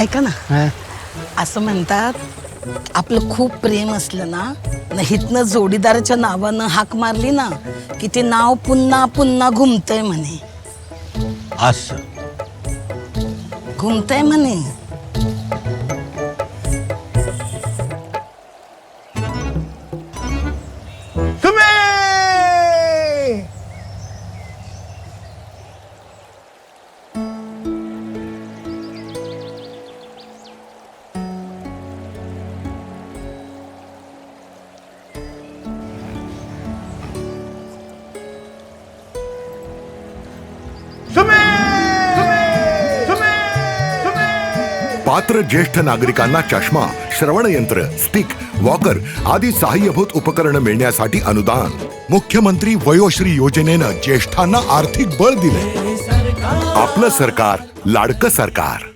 ऐका ना. असं म्हणतात आपलं खूप प्रेम असलं ना न हितनं जोडीदाराच्या नावानं हाक मारली ना की ते नाव पुन्हा पुन्हा घुमतय म्हणे. असं. घुमतय म्हणे. पात्र ज्येष्ठ नागरिकांना चष्मा श्रवणयंत्र स्टिक वॉकर आदी सहाय्यभूत उपकरण मिळण्यासाठी अनुदान. मुख्यमंत्री वयोश्री योजनेनं ज्येष्ठांना आर्थिक बळ दिले आपलं सरकार लाडकं सरकार.